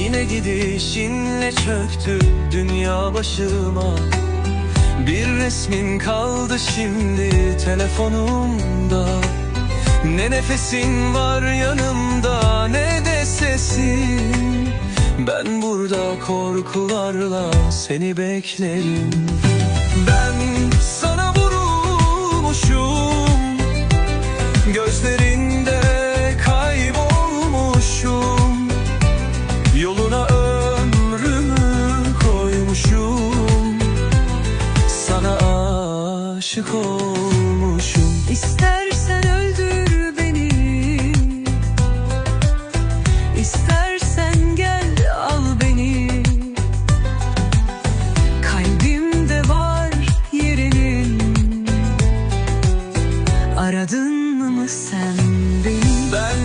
Yine gidişinle çöktü dünya başıma. Bir resmin kaldı şimdi telefonumda. Ne nefesin var yanımda ne de sesin. Ben burada korkularla seni beklerim. Ben Yoluna ömrümü koymuşum. Sana aşık olmuşum. İstersen öldür beni. İstersen gel al beni. Kalbimde var yerinin Aradın mı sen beni? Ben